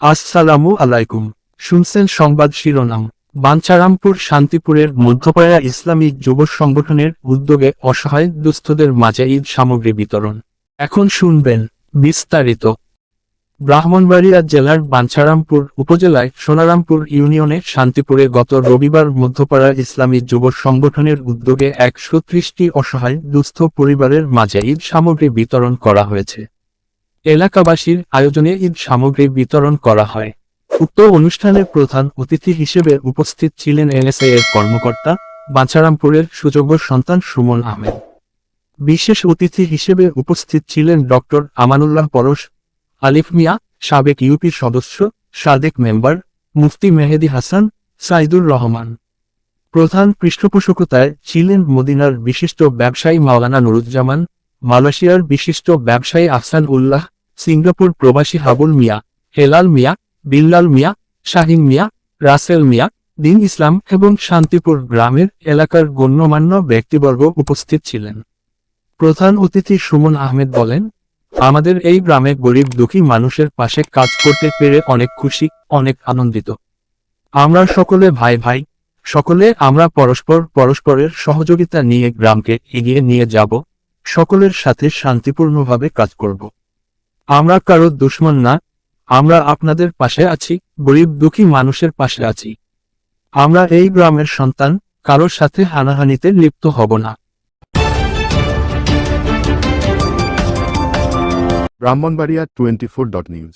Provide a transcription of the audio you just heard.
আসসালামু আলাইকুম। শুনছেন সংবাদ শিরোনাম। বাঞ্ছারামপুর শান্তিপুরের মধ্যপাড়া ইসলামিক যুব সংগঠনের উদ্যোগে অসহায় দুস্থদের মাঝে ঈদ সামগ্রী বিতরণ। এখন শুনবেন বিস্তারিত। ব্রাহ্মণবাড়িয়া জেলার বাঞ্ছারামপুর উপজেলায় সোনারামপুর ইউনিয়নে শান্তিপুরে গত রবিবার মধ্যপাড়া ইসলামী যুব সংগঠনের উদ্যোগে একশো ত্রিশটি অসহায় দুস্থ পরিবারের মাঝে ঈদ সামগ্রী বিতরণ করা হয়েছে। এলাকাবাসীর আয়োজনে ঈদ সামগ্রী বিতরণ করা হয়। উক্ত অনুষ্ঠানের প্রধান অতিথি হিসেবে উপস্থিত ছিলেন এনএসএ এর কর্মকর্তা, বাঞ্ছারামপুরের সুযোগ্য সন্তান সুমন আহমেদ। বিশেষ অতিথি হিসেবে উপস্থিত ছিলেন ডক্টর আমানুল্লাহ পরশ, আলিফ মিয়া, সাবেক ইউপির সদস্য, সাদেক মেম্বার, মুফতি মেহেদি হাসান, সাইদুর রহমান। প্রধান পৃষ্ঠপোষকতায় ছিলেন মদিনার বিশিষ্ট ব্যবসায়ী মাওলানা নুরুজ্জামান, মালয়েশিয়ার বিশিষ্ট ব্যবসায়ী আহসান উল্লাহ সিঙ্গাপুর প্রবাসী হাবুল মিয়া, হেলাল মিয়া, বিল্লাল মিয়া, শাহিন মিয়া, রাসেল মিয়া, দিন ইসলাম এবং শান্তিপুর গ্রামের এলাকার গণ্যমান্য ব্যক্তিবর্গ উপস্থিত ছিলেন। প্রধান অতিথি সুমন আহমেদ বলেন, আমাদের এই গ্রামে গরিব দুঃখী মানুষের পাশে কাজ করতে পেরে অনেক খুশি, অনেক আনন্দিত। আমরা সকলে ভাই ভাই, সকলে আমরা পরস্পর পরস্পরের সহযোগিতা নিয়ে গ্রামকে এগিয়ে নিয়ে যাব, সকলের সাথে শান্তিপূর্ণভাবে কাজ করব। আমরা কারও দুশ্মন না, আমরা আপনাদের পাশে আছি, গরিব দুঃখী মানুষের পাশে আছি। আমরা এই গ্রামের সন্তান, কারোর সাথে হানাহানিতে লিপ্ত হব না। Brahmanbaria twenty four dot news.